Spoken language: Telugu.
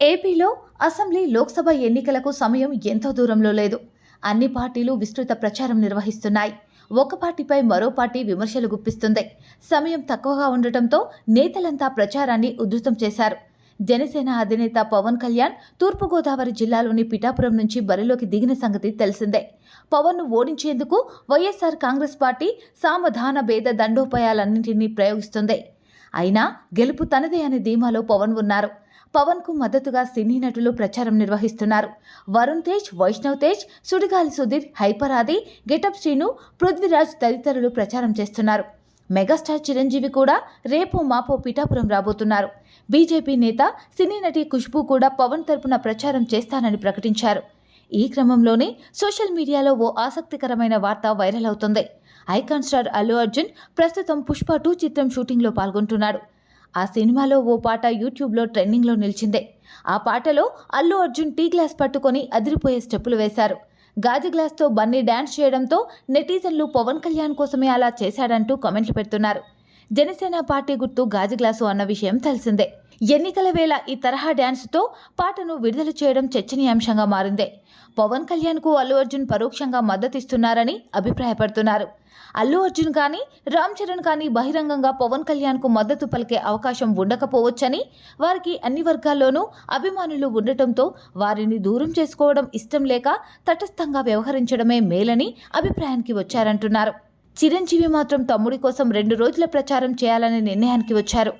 ఏపీలో అసెంబ్లీ లోక్సభ ఎన్నికలకు సమయం ఎంతో దూరంలో లేదు? అన్ని పార్టీలు విస్తృత ప్రచారం నిర్వహిస్తున్నాయి. ఒక పార్టీపై మరో పార్టీ విమర్శలు గుప్పిస్తుంది. సమయం తక్కువగా ఉండటంతో నేతలంతా ప్రచారాన్ని ఉధృతం చేశారు. జనసేన అధినేత పవన్ కళ్యాణ్ తూర్పుగోదావరి జిల్లాలోని పిఠాపురం నుంచి బరిలోకి దిగిన సంగతి తెలిసిందే. పవన్ను ఓడించేందుకు వైఎస్ఆర్ కాంగ్రెస్ పార్టీ సామధాన భేద దండోపాయాలన్నింటినీ ప్రయోగిస్తుంది. అయినా గెలుపు తనదే అనే ధీమాలో పవన్ ఉన్నారు. పవన్కు మద్దతుగా సినీ నటులు ప్రచారం నిర్వహిస్తున్నారు. వరుణ్ తేజ్ వైష్ణవ్ తేజ్ సుడిగాలి సుధీర్ హైపర్ ఆది గెటప్ శ్రీను పృథ్వీరాజ్ తదితరులు ప్రచారం చేస్తున్నారు. మెగాస్టార్ చిరంజీవి కూడా రేపు మాపో పిఠాపురం రాబోతున్నారు. బీజేపీ నేత సినీ నటి ఖుష్బూ కూడా పవన్ తరపున ప్రచారం చేస్తానని ప్రకటించారు. ఈ క్రమంలోనే సోషల్ మీడియాలో ఓ ఆసక్తికరమైన వార్త వైరల్ అవుతుంది. ఐకాన్ స్టార్ అల్లు అర్జున్ ప్రస్తుతం పుష్ప టూ చిత్రం షూటింగ్లో పాల్గొంటున్నాడు. ఆ సినిమాలో ఓ పాట యూట్యూబ్లో ట్రెండింగ్లో నిలిచిందే. ఆ పాటలో అల్లు అర్జున్ టీ గ్లాస్ పట్టుకొని అదిరిపోయే స్టెప్పులు వేశారు. గాజు గ్లాస్తో బన్నీ డ్యాన్స్ చేయడంతో నెటిజన్లు పవన్ కళ్యాణ్ కోసమే అలా చేశాడంటూ కామెంట్లు పెడుతున్నారు. జనసేన పార్టీ గుర్తు గాజు గ్లాసు అన్న విషయం తెలిసిందే. ఎన్నికల వేళ ఈ తరహా డ్యాన్స్తో పాటను విడుదల చేయడం చర్చనీయాంశంగా మారిందే. పవన్ కళ్యాణ్కు అల్లు అర్జున్ పరోక్షంగా మద్దతిస్తున్నారని అభిప్రాయపడుతున్నారు. అల్లు అర్జున్ కానీ రామ్ చరణ్ కానీ బహిరంగంగా పవన్ కళ్యాణ్కు మద్దతు పలికే అవకాశం ఉండకపోవచ్చని వారికి అన్ని వర్గాల్లోనూ అభిమానులు ఉండటంతో వారిని దూరం చేసుకోవడం ఇష్టం లేక తటస్థంగా వ్యవహరించడమే మేలని అభిప్రాయానికి వచ్చారంటున్నారు. చిరంజీవి మాత్రం తమ్ముడి కోసం రెండు రోజుల ప్రచారం చేయాలనే నిర్ణయానికి వచ్చారు.